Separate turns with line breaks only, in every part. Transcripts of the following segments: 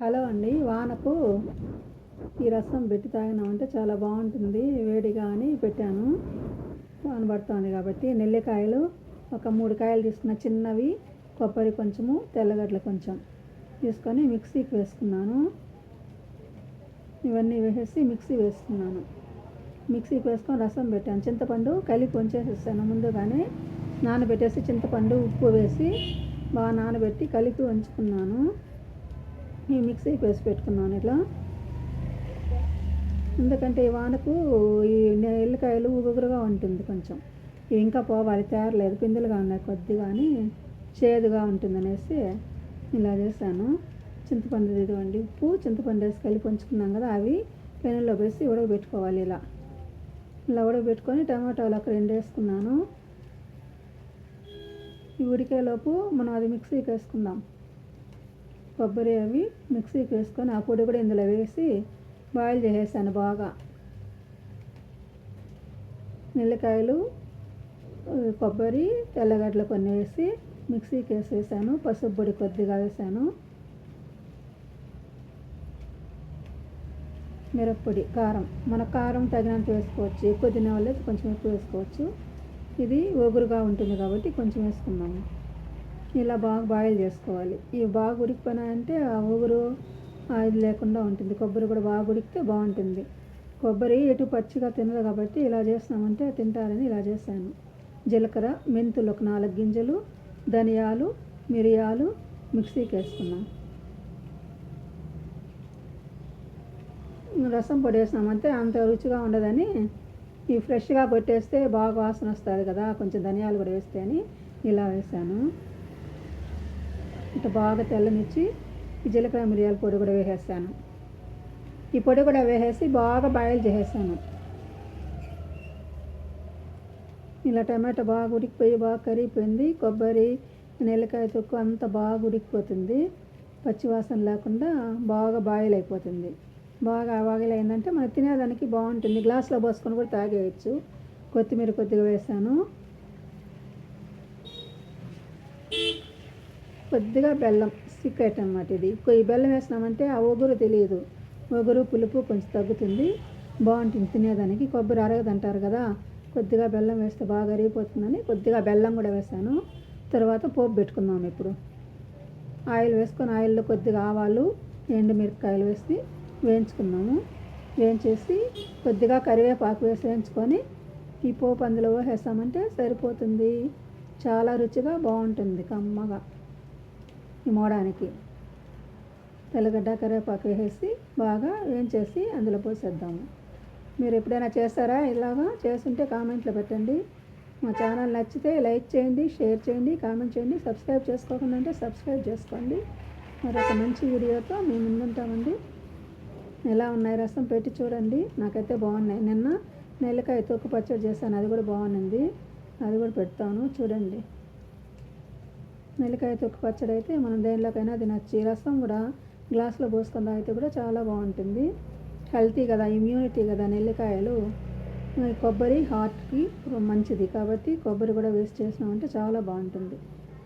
Hello అండి వానకు ఈ రసం పెట్టి తాగినామంటే చాలా బాగుంటుంది. వేడిగా అని పెట్టాను. వాన పడుతుంది కాబట్టి నెల్లికాయలు ఒక మూడు కాయలు తీసుకున్న చిన్నవి కొబ్బరి కొంచెము తెల్లగడ్డలు కొంచెం తీసుకొని మిక్సీకి వేసుకున్నాను. ఇవన్నీ వేసేసి మిక్సీ వేసుకున్నాను. మిక్సీకి వేసుకొని రసం పెట్టాను. చింతపండు కలిపి ఉంచేసేసాను ముందుగానే. నానబెట్టేసి చింతపండు ఉప్పు వేసి బాగా నానబెట్టి కలిపి ఉంచుకున్నాను. ఈ మిక్సీకి వేసి పెట్టుకున్నాను ఇట్లా. ఎందుకంటే ఈ వానకు ఈ ఎల్లికాయలు ఉగురుగా ఉంటుంది కొంచెం. ఇంకా పోవాలి తేరలేదు పిందులుగా ఉన్నాయి కొద్దిగాని చేదుగా ఉంటుంది అనేసి ఇలా చేశాను. చింతపండు ఇదిగోండి ఉప్పు చింతపండు వేసి కలిపి ఉంచుకున్నాం కదా అవి పెనంలో వేసి ఉడకబెట్టుకోవాలి ఇలా. ఇలా ఉడకబెట్టుకొని టమాటాలు ఒక రెండు వేసుకున్నాను. ఈ ఉడికేలోపు మనం అది మిక్సీకి వేసుకుందాం. కొబ్బరి అవి మిక్సీకి వేసుకొని ఆ పొడి కూడా ఇందులో వేసి బాయిల్ చేసేసాను బాగా. నిల్లకాయలు కొబ్బరి తెల్లగడ్డలు కొన్ని వేసి మిక్సీకి వేసేసాను. పసుపు పొడి కొద్దిగా వేసాను. మిరప్పొడి కారం. మన కారం తగినంత వేసుకోవచ్చు. ఎక్కువ తినే వాళ్ళు కొంచెం ఎక్కువ వేసుకోవచ్చు. ఇది ఒగురుగా ఉంటుంది కాబట్టి కొంచెం వేసుకున్నాము ఇలా బాగా బాయిల్ చేసుకోవాలి. ఇవి బాగా ఉడికిపోయినాయంటే ఆ ఊగురు ఇది లేకుండా ఉంటుంది. కొబ్బరి కూడా బాగా ఉడికితే బాగుంటుంది. కొబ్బరి ఎటు పచ్చిగా తినదు కాబట్టి ఇలా చేస్తామంటే తింటారని ఇలా చేశాను. జీలకర్ర మెంతులు ఒక నాలుగు గింజలు ధనియాలు మిరియాలు మిక్సీకి వేసుకున్నాం. రసం పొడి వేసినామంటే అంత రుచిగా ఉండదని ఈ ఫ్రెష్గా కొట్టేస్తే బాగా వాసన వస్తుంది కదా కొంచెం ధనియాలు కూడా వేస్తే అని ఇలా వేసాను ఇట్లా బాగా తెల్లనిచ్చి ఈ జీలకర్ర మిరియాల పొడి కూడా వేసేసాను ఈ పొడి కూడా వేసేసి బాగా బాయిల్ చేసేసాను ఇలా టమాటా బాగా ఉడికిపోయి బాగా కరిగిపోయింది. కొబ్బరి నెల్లికాయ తొక్కు అంతా బాగా ఉడికిపోతుంది. పచ్చివాసన లేకుండా బాగా బాయిల్ అయిపోతుంది. బాగా బాయిల్ అయిందంటే మనం తినేదానికి బాగుంటుంది. గ్లాస్లో పోసుకొని కూడా తాగేయచ్చు. కొత్తిమీర కొద్దిగా వేసాను కొద్దిగా బెల్లం సీక్రెట్ అనమాట ఇది. ఈ బెల్లం వేసినామంటే ఆ ఒగురు తెలియదు. ఒగురు పులుపు కొంచెం తగ్గుతుంది. బాగుంటుంది తినేదానికి. కొబ్బరి అరగదు అంటారు కదా. కొద్దిగా బెల్లం వేస్తే బాగా అరిగిపోతుందని కొద్దిగా బెల్లం కూడా వేసాను. తర్వాత పోపు పెట్టుకుందాం ఇప్పుడు. ఆయిల్ వేసుకొని ఆయిల్లో కొద్దిగా ఆవాలు ఎండుమిరపకాయలు వేసి వేయించుకున్నాము. వేయించేసి కొద్దిగా కరివేపాకు వేసి వేయించుకొని ఈ పోపు అందులో వేసామంటే సరిపోతుంది. చాలా రుచిగా బాగుంటుంది కమ్మగా. ఈ మోడానికి తెల్లగడ్డ కరివేపాకు వేసేసి బాగా వేయించేసి అందులో పోసేద్దాము. మీరు ఎప్పుడైనా చేస్తారా? ఇలాగా చేస్తుంటే కామెంట్లో పెట్టండి. మా ఛానల్ నచ్చితే లైక్ చేయండి షేర్ చేయండి కామెంట్ చేయండి. సబ్స్క్రైబ్ చేసుకోకుండా అంటే సబ్స్క్రైబ్ చేసుకోండి. మరొక మంచి వీడియోతో మేము ముందుంటామండి. ఎలా ఉన్నాయి? రసం పెట్టి చూడండి. నాకైతే బాగున్నాయి. నిన్న నెల్లికాయ తొక్కు పచ్చడి చేశాను. అది కూడా బాగుంది. అది కూడా పెడతాను. చూడండి. నెల్లికాయ తొక్కు పచ్చడి అయితే మనం దేనిలోకైనా తినచ్చు. రసం కూడా గ్లాసులో పోసుకొని తాగితే కూడా చాలా బాగుంటుంది. హెల్తీ కదా ఇమ్యూనిటీ కదా నెల్లికాయలు. కొబ్బరి హార్ట్కి మంచిది. కాబట్టి కొబ్బరి కూడా వేస్ట్ చేసినామంటే చాలా బాగుంటుంది.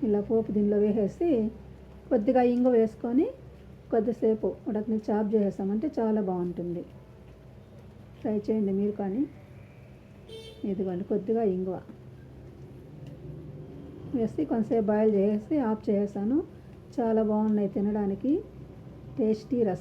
ఇలా పోపు దీనిలో వేసేసి కొద్దిగా ఇంగు వేసుకొని కొద్దిసేపు ఉడకని చాప్ చేసేసామంటే చాలా బాగుంటుంది. ట్రై చేయండి మీరు కానీ. ఇదిగోండి కొద్దిగా ఇంగువ. వేసి కొంతసేపు బాయిల్ చేసి ఆఫ్ చేసేసాను. చాలా బాగున్నాయి తినడానికి. టేస్టీ రసం